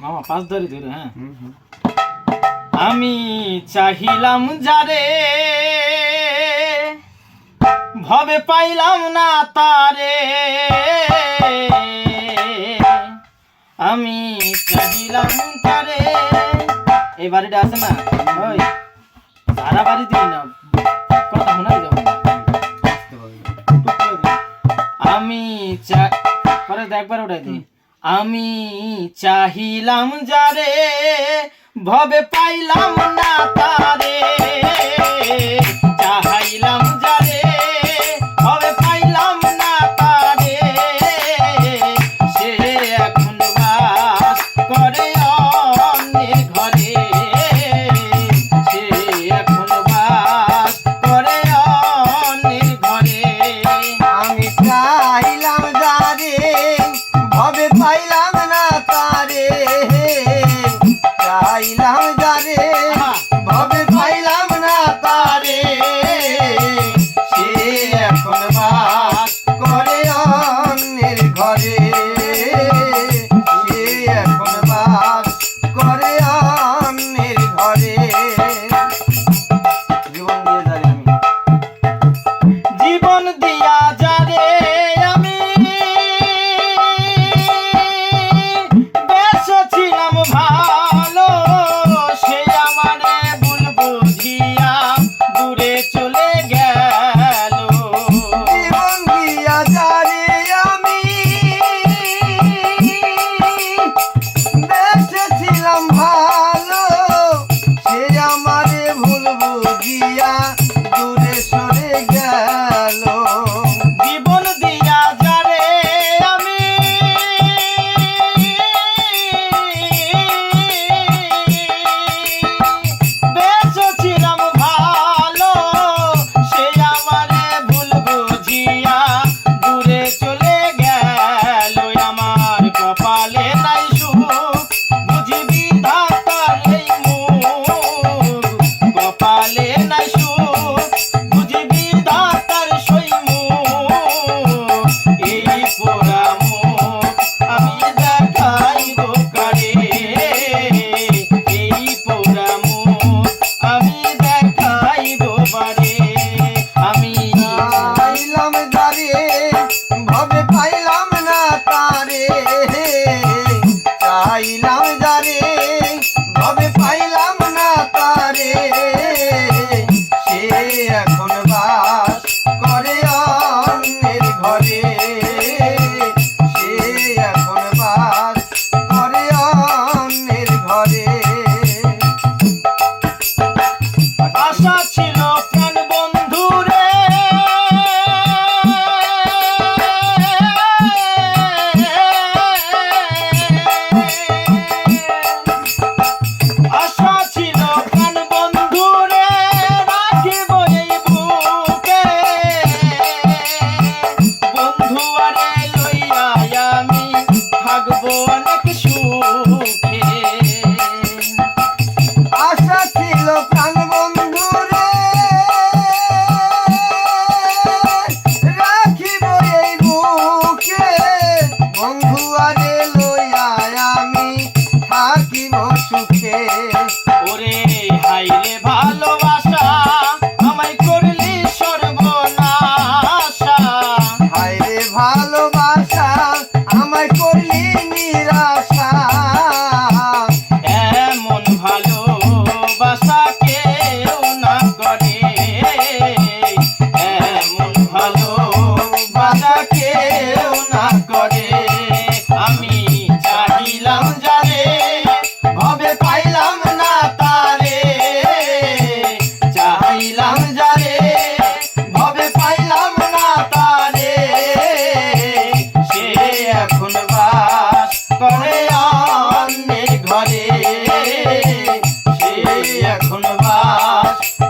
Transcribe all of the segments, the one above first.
মামা পাঁচ ধরে ধরে হ্যাঁ? আমি চাহিলাম যারে ভবে পাইলাম না তারে। আমি চাহিলাম তারে। এই বাড়িটা আছে না? ওই সারা বাড়ি দিই না। কথা শোনাই যাব আমি চা খরচ একবার উঠাই দিই। আমি চাহিলাম যারে ভবে পাইলাম না তারে। सा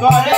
করে